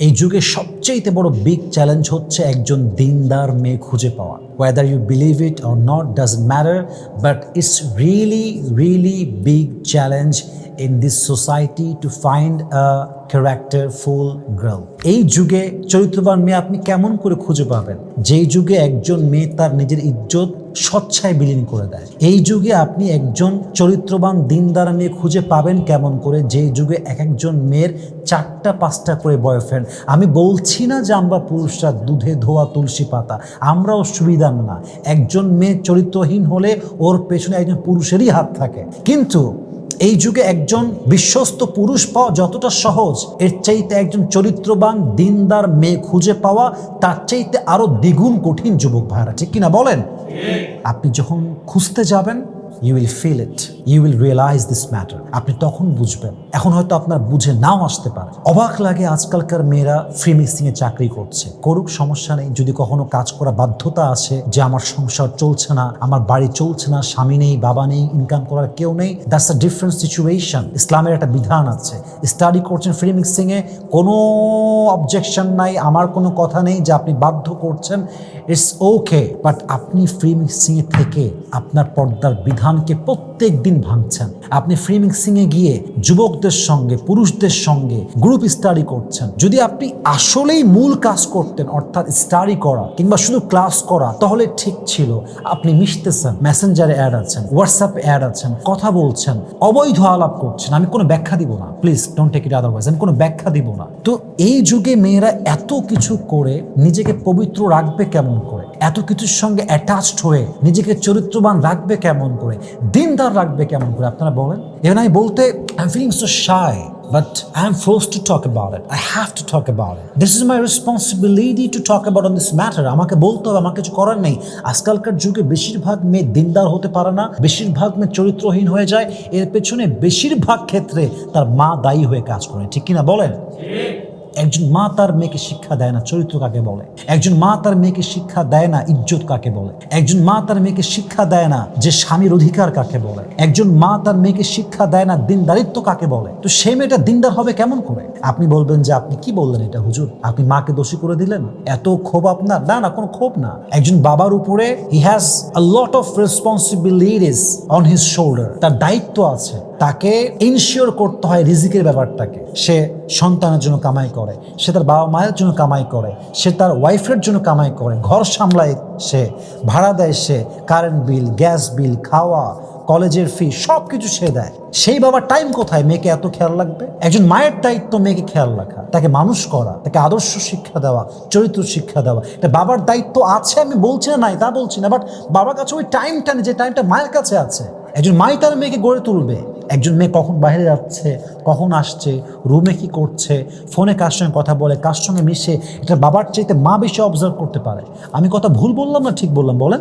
এই যুগে সবচেয়ে বড় বিগ চ্যালেঞ্জ হচ্ছে একজন দিনদার মেয়ে খুঁজে পাওয়া। Whether you believe it or not does matter but it's really really big challenge in this society to find a character full girl এই যুগে চরিত্রবান মেয়ে আপনি কেমন করে খুঁজে পাবেন? যেই যুগে একজন মেয়ে তার নিজের ইজ্জত স্বচ্ছায় বিলীন করে দেয়। এই যুগে আপনি একজন চরিত্রবান দিনদার মেয়ে খুঁজে পাবেন কেমন করে? যে যুগে এক একজন মেয়ের চারটা, পাঁচটা করে বয়ফ্রেন্ড আমি বলছি না যে আমরা পুরুষরা দুধে ধোয়া তুলসী পাতা। আমরাও সুবিধার না। একজন মেয়ে চরিত্রহীন হলে ওর পেছনে একজন পুরুষেরই হাত থাকে। কিন্তু এই যুগে একজন বিশ্বস্ত পুরুষ পাওয়া যতটা সহজ এর চাইতে একজন চরিত্রবান দিনদার মেয়ে খুঁজে পাওয়া তার চাইতে আরও দ্বিগুণ কঠিন যুবক ভাইরা ঠিক কিনা বলেন? আপনি যখন খুঁজতে যাবেন you will feel it you will realise this matter আপনি তখন বুঝবেন। এখন হয়তো আপনার বুঝে নাও আসতে পারে। অবাক লাগে আজকালকার মেয়েরা ফ্রি মিক্সিং এ চাকরি করছে। করুক, সমস্যা নেই। যদি কখনো কাজ করা বাধ্যতা আসে যে, আমার সংসার চলছে না, আমার বাড়ি চলছে না, স্বামী নেই, বাবা নেই ইনকাম করার কেউ নেই দ্যাটস আ ডিফারেন্ট সিচুয়েশন ইসলামের একটা বিধান আছে। স্টাডি করছেন ফ্রি মিক্সিং এ, কোনো অবজেকশন নাই, আমার কোনো কথা নেই যে, আপনি বাধ্য করছেন ইটস ওকে বাট আপনি ফ্রি মিক্সিং এ থেকে আপনার পর্দার বিধানকে প্রত্যেক দিন ভাঙছেন। আপনি ফ্রি মিক্সিং এ গিয়ে যুবকদের সঙ্গে, পুরুষদের সঙ্গে গ্রুপ স্টাডি করছেন। যদি আপনি আসলেই মূল কাজ করতেন, অর্থাৎ স্টাডি করা কিংবা শুধু ক্লাস করা, তাহলে ঠিক ছিল। আপনি মিশতেছেন মেসেঞ্জারে অ্যাড আছেন হোয়াটসঅ্যাপে অ্যাড আছেন, কথা বলছেন, অবৈধ আলাপ করছেন। আমি কোনো ব্যাখ্যা দিব না। Please don't take it otherwise আমি কোনো ব্যাখ্যা দিব না। তো এই যুগে মেয়েরা এত কিছু করে, নিজেকে পবিত্র রাখবে কেমন করে? এত কিছুর সঙ্গে অ্যাটাচড হয়ে নিজেকে চরিত্রবান রাখবে কেমন করে? দিনদার রাখবে কেমন করে? আপনারা বলেন। এখন আমি বলতে I am feeling so shy But I'm forced to talk about it. I have to talk about it. This is my responsibility to talk about on this matter. আমাকে বলতে হবে, আমার কিছু করার নেই। আজকালকার যুগে বেশিরভাগ মেয়ে দিনদার হতে পারে না, বেশিরভাগ মেয়ে চরিত্রহীন হয়ে যায়। এর পেছনে বেশিরভাগ ক্ষেত্রে তার মা দায়ী হয়ে কাজ করে। ঠিক কিনা বলেন? একজন মা তার মেয়েকে শিক্ষা দেয় না, চরিত্র কাকে বলে? একজন মা তার মেয়েকে শিক্ষা দেয় না, ইজ্জত কাকে বলে? একজন মা তার মেয়েকে শিক্ষা দেয় না যে স্বামীর অধিকার কাকে বলে? একজন মা তার মেয়েকে শিক্ষা দেয় না দিনদারিত্ব কাকে বলে? তো সেই মেয়েটা দিনদার হবে কেমন করে? আপনি বলবেন যে আপনি কি বললেন এটা, হুজুর? আপনি মাকে দোষী করে দিলেন? এত ক্ষোভ আপনার? না না, কোনো ক্ষোভ না। একজন বাবার উপরে he has a lot of responsibilities on his shoulder তার দায়িত্ব আছে। তাকে ইনশিওর করতে হয় রিজিকের ব্যাপারটাকে। সে সন্তানের জন্য কামাই করে, সে তার বাবা মায়ের জন্য কামাই করে, সে তার ওয়াইফের জন্য কামাই করে, ঘর সামলায় সে, ভাড়া দেয় সে কারেন্ট বিল গ্যাস বিল খাওয়া কলেজের ফি সব কিছু সে দেয়। সেই বাবার টাইম কোথায়? মেয়েকে এত খেয়াল রাখবে? একজন মায়ের দায়িত্ব মেয়েকে খেয়াল রাখা, তাকে মানুষ করা, তাকে আদর্শ শিক্ষা দেওয়া, চরিত্র শিক্ষা দেওয়া। এটা বাবার দায়িত্ব আছে, আমি বলছি না, নাই তা বলছি না বাট বাবার কাছে ওই টাইমটা নেই, যে টাইমটা মায়ের কাছে আছে। একজন মাই তার মেয়েকে গড়ে তুলবে। একজন মেয়ে কখন বাইরে যাচ্ছে, কখন আসছে রুমে কি করছে ফোনে কার সঙ্গে কথা বলে, কার সঙ্গে মিশে, এটা বাবার চাইতে মা বেশি অবজার্ভ করতে পারে। আমি কথা ভুল বললাম না ঠিক বললাম? বলেন।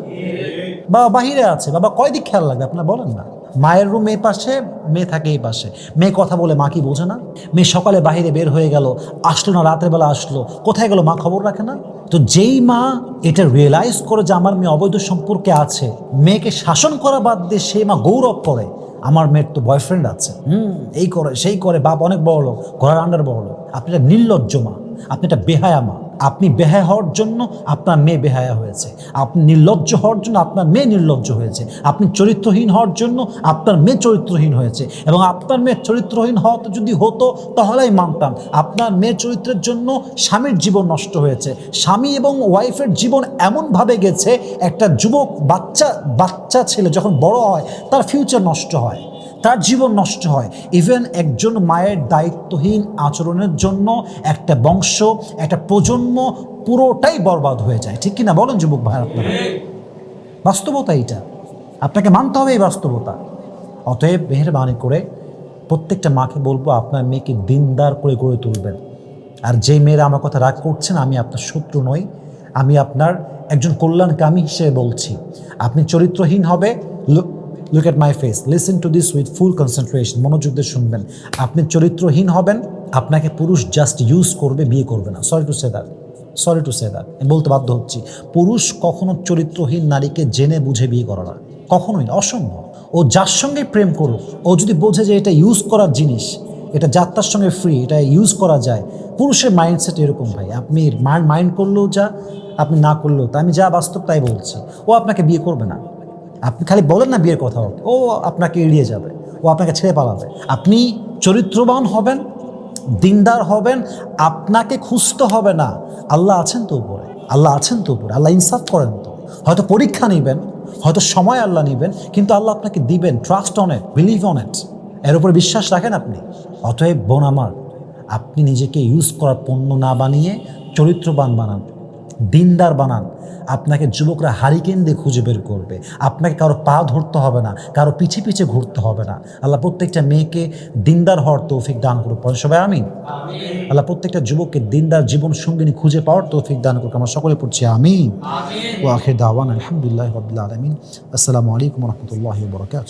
বাবা বাহিরে আছে, বাবা কয় দিক খেয়াল লাগবে আপনার বলেন না। মায়ের রুম এই পাশে, মেয়ে থাকে এই পাশে। মেয়ে কথা বলে মা কি বোঝে না? মেয়ে সকালে বাহিরে বের হয়ে গেল, আসলো না, রাতের বেলা আসলো। কোথায় গেল মা খবর রাখে না? তো যেই মা এটা রিয়েলাইজ করে যে আমার মেয়ে অবৈধ সম্পর্কে আছে, মেয়েকে শাসন করা বাদ দিয়ে সেই মা গৌরব করে। আমার মেয়ের তো বয়ফ্রেন্ড আছে। হুম। এই করে সেই করে বাপ অনেক বড় লোক ঘরের আন্ডার বড় লোক আপনি একটা নির্লজ্জ মা। আপনি একটা বেহায়া মা। আপনি বেহায়া হওয়ার জন্য আপনার মেয়ে বেহায়া হয়েছে। আপনি নির্লজ্জ হওয়ার জন্য আপনার মেয়ে নির্লজ্জ হয়েছে। আপনি চরিত্রহীন হওয়ার জন্য আপনার মেয়ে চরিত্রহীন হয়েছে। এবং আপনার মেয়ে চরিত্রহীন হওয়া যদি হতো তাহলেই মানতাম, আপনার মেয়ে চরিত্রের জন্য স্বামীর জীবন নষ্ট হয়েছে। স্বামী এবং ওয়াইফের জীবন এমনভাবে গেছে, একটা যুবক বাচ্চা বাচ্চা ছেলে যখন বড় হয়, তার ফিউচার নষ্ট হয়। তার জীবন নষ্ট হয়। ইভেন একজন মায়ের দায়িত্বহীন আচরণের জন্য একটা বংশ, একটা প্রজন্ম পুরোটাই বরবাদ হয়ে যায়। ঠিক কিনা? বলেন যুবক ভাই, আপনারা। বাস্তবতা এইটা। আপনাকে মানতে হবে এই বাস্তবতা। অতএব মেহরবানি করে প্রত্যেকটা মাকে বলব, আপনার মেয়েকে দিনদার করে গড়ে তুলবেন। আর যে মেয়েরা আমার কথা রাগ করছেন, আমি আপনার শত্রু নই। আমি আপনার একজন কল্যাণকামী হিসেবে বলছি। আপনি চরিত্রহীন হবে look at my face listen to this with full concentration মনোযোগ দিয়ে শুনবেন। আপনি চরিত্রহীন হবেন, আপনাকে পুরুষ জাস্ট ইউজ করবে, বিয়ে করবে না। Sorry to say that sorry to say that বলতে বাধ্য হচ্ছি। পুরুষ কখনো চরিত্রহীন নারীকে জেনে, বুঝে বিয়ে করে না। কখনোই অসম্ভব। ও যার সঙ্গে প্রেম করুক, ও যদি বোঝে যে এটা ইউজ করার জিনিস, এটা যাত্রার সঙ্গে ফ্রি এটা ইউজ করা যায়, পুরুষের মাইন্ডসেট এরকম ভাই। আপনি মাইন্ড করলেও যা, আপনি না করলেও তা। আমি যা বাস্তব তাই বলছি। ও আপনাকে বিয়ে করবে না। আপনি খালি বলেন না বিয়ের কথা ও আপনাকে এড়িয়ে যাবে, ও আপনাকে ছেড়ে পালাবে। আপনি চরিত্রবান হবেন, দিনদার হবেন, আপনাকে খুঁজতে হবে না। আল্লাহ আছেন তো উপরে, আল্লাহ আছেন তো উপরে, আল্লাহ ইনসাফ করেন তো। হয়তো পরীক্ষা নেবেন, হয়তো সময় আল্লাহ নেবেন, কিন্তু আল্লাহ আপনাকে দিবেন trust on it believe on it এর উপরে বিশ্বাস রাখেন আপনি। অতএব বোন আমার, আপনি নিজেকে ইউজ করার পণ্য না বানিয়ে চরিত্রবান বানান। দিনদার বানান। আপনাকে যুবকরা হারিকেন দিয়ে খুঁজে বের করবে। আপনাকে কারও পা ধরতে হবে না কারও পিছে পিছে ঘুরতে হবে না। আল্লাহ প্রত্যেকটা মেয়েকে দিনদার হওয়ার তৌফিক দান করুক। সবাই আমিন। আল্লাহ প্রত্যেকটা যুবককে দিনদার জীবন সঙ্গিনী খুঁজে পাওয়ার তৌফিক দান করুক। আমরা সকলে পড়ছি আমিন। ও আখির দাওয়ান আলহামদুলিল্লাহ রবিল্লা আলমিন। আসসালামু আলাইকুম রহমতুল্লাহ বরকাত